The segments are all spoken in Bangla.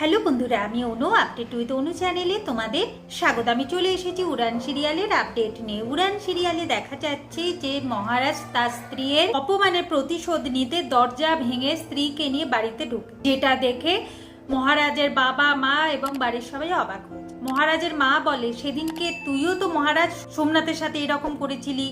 হ্যালো বন্ধুরা, আমি অনু আপডেট উইথ অনু চ্যানেলে তোমাদের স্বাগত। আমি চলে এসেছি উড়ান সিরিয়ালের আপডেট নিয়ে। উড়ান সিরিয়ালে দেখা যাচ্ছে যে মহারাজ তার স্ত্রীর অপমানের প্রতিশোধ নিতে দরজা ভেঙে স্ত্রীকে নিয়ে বাড়িতে ঢুকে যেটা দেখে মহারাজের বাবা, মা এবং বাড়ির সবাই অবাক মহারাজের মা বলে, সেদিনকে তুইও তো মহারাজ সোমনাথের সাথে এরকম করেছিলি।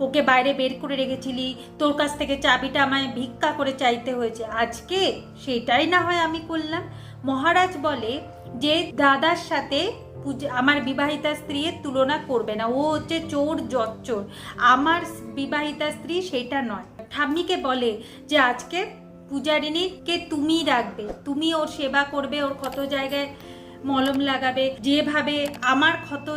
ওকে বাইরে বের করে রেখেছিলি। তোর কাছ থেকে চাবিটা আমায় ভিক্ষা করে চাইতে হয়েছে। আজকে সেটাই না হয় আমি করলাম। মহারাজ বলে, যে দাদার সাথে আমার বিবাহিতা স্ত্রীর তুলনা করবে না। ও হচ্ছে চোর জচ্চোর আমার বিবাহিতা স্ত্রী সেটা নয়। ঠাম্মিকে বলে, যে আজকে পূজারিণীকে তুমি রাখবে। তুমি ওর সেবা করবে, ওর কত জায়গায় মলম লাগাবে, যেভাবে আমার ক্ষত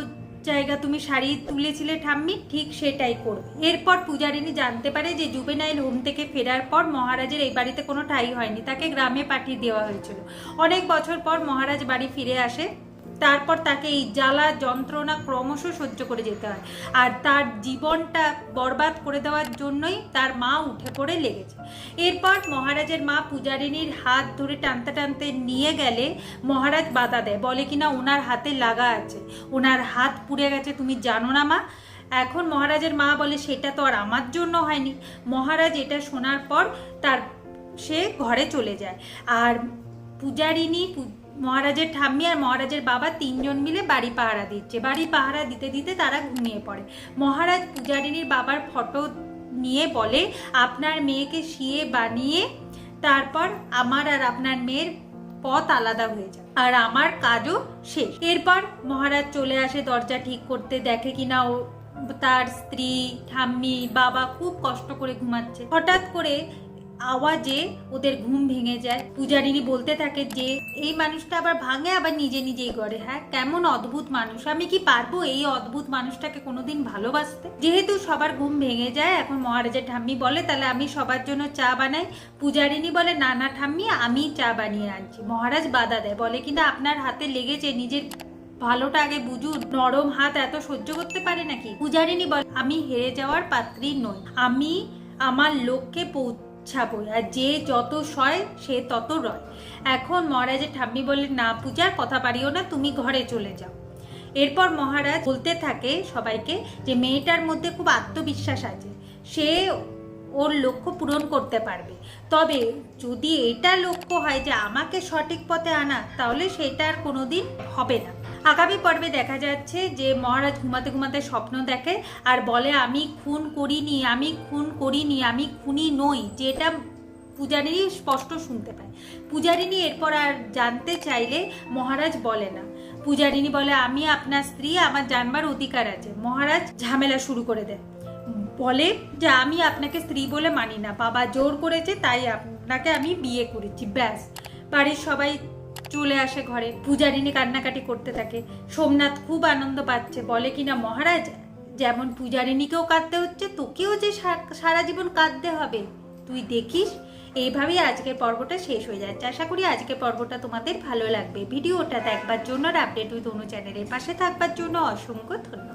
জায়গা তুমি শাড়ি তুলেছিলে ঠাম্মি, ঠিক সেটাই করবে। এরপর পূজারিনী জানতে পারে যে জুবেনাইল হোম থেকে ফেরার পর মহারাজের এই বাড়িতে কোনো ঠাই হয়নি, তাকে গ্রামে পাঠিয়ে দেওয়া হয়েছিল। অনেক বছর পর মহারাজ বাড়ি ফিরে আসে তারপর তাকে এই জ্বালা যন্ত্রণা ক্রমশ সহ্য করে যেতে হয়। আর তার জীবনটা বরবাদ করে দেওয়ার জন্যই তার মা উঠে পড়ে লেগেছে। এরপর মহারাজের মা পূজারিনীর হাত ধরে টানতে টানতে নিয়ে গেলে মহারাজ বাধা দেয়, বলে কিনা ওনার হাতে লাগা আছে, ওনার হাত পুড়ে গেছে, তুমি জানো না মা। এখন মহারাজের মা বলে, সেটা তো আর আমার জন্য হয়নি। মহারাজ এটা শোনার পর তার, সে ঘরে চলে যায়। আর পূজারিনী মহারাজের ঠাম্মি আর মহারাজের বাবা তিনজন মিলে বাড়ি পাহারা দিচ্ছে। বাড়ি পাহারা দিতে দিতে তারা ঘুমিয়ে পড়ে। মহারাজ পূজারিনীর বাবার ফটো নিয়ে বলে, আপনার মেয়েকে শিয়ে বানিয়ে তারপর আমার আর আপনার মেয়ের পথ আলাদা হয়ে যায় আর আমার কাজও শেষ। এরপর মহারাজ চলে আসে দরজা ঠিক করতে, দেখে কিনা ও তার স্ত্রী, ঠাম্মি, বাবা খুব কষ্ট করে ঘুমাচ্ছে। হঠাৎ করে আওয়াজে ওদের ঘুম ভেঙে যায়। পূজারিনী বলতে থাকে যে, এই মানুষটা আবার ভাঙে, আবার নিজে নিজেই গড়ে। হ্যাঁ কেমন অদ্ভুত মানুষ। আমি কি পারব এই অদ্ভুত মানুষটাকে কোনোদিন ভালোবাসতে? যেহেতু সবার ঘুম ভেঙে যায়, এখন মহারাজের ঠাম্মি বলে, তাহলে আমি সবার জন্য চা বানাই। পূজারিনী বলে, না না, ঠাম্মি, আমি চা বানিয়ে আনছি। মহারাজ বাধা দেয়। বলে, কিন্তু আপনার হাতে লেগেছে, নিজের ভালোটা আগে বুঝুন। নরম হাত এত সহ্য করতে পারে নাকি? পূজারিনী বলে, আমি হেরে যাওয়ার পাত্রী নই। আমি আমার লক্ষ্যে পৌঁছাবো আর যে যত সয়, সে তত রয়। এখন মহারাজের ঠাম্মি বলে না পূজার কথা পারিও না, তুমি ঘরে চলে যাও। এরপর মহারাজ বলতে থাকে সবাইকে যে, মেয়েটার মধ্যে খুব আত্মবিশ্বাস আছে। সে ওর লক্ষ্য পূরণ করতে পারবে। তবে যদি এটা লক্ষ্য হয় যে, আমাকে সঠিক পথে আনা, তাহলে সেটা আর কোনোদিন হবে না। আগামী পর্বে দেখা যাচ্ছে যে মহারাজ ঘুমাতে ঘুমাতে স্বপ্ন দেখে আর বলে, আমি খুন করিনি, আমি খুন করিনি, আমি খুনি নই। যেটা পূজারিনী স্পষ্ট শুনতে পায়। পূজারিনী এরপর আর জানতে চাইলে মহারাজ বলে না। পূজারিনী বলে, আমি আপনার স্ত্রী, আমার জানবার অধিকার আছে। মহারাজ ঝামেলা শুরু করে দেয় বলে যে, আমি আপনাকে স্ত্রী বলে মানি না। বাবা জোর করেছে, তাই আপনাকে আমি বিয়ে করেছি। ব্যাস। বাড়ির সবাই চলে আসে ঘরে। পূজারিনী কান্নাকাটি করতে থাকে। সোমনাথ খুব আনন্দ পাচ্ছে। বলে কিনা মহারাজ, যেমন পূজারিনীকেও কাঁদতে হচ্ছে, তোকেও যে সারা জীবন কাঁদতে হবে। তুই দেখিস, এইভাবেই আজকের পর্বটা শেষ হয়ে যাচ্ছে আশা করি আজকের পর্বটা তোমাদের ভালো লাগবে। ভিডিওটা দেখবার জন্য আর আপডেট উইথ অনু চ্যানেলের পাশে থাকবার জন্য অসংখ্য ধন্যবাদ।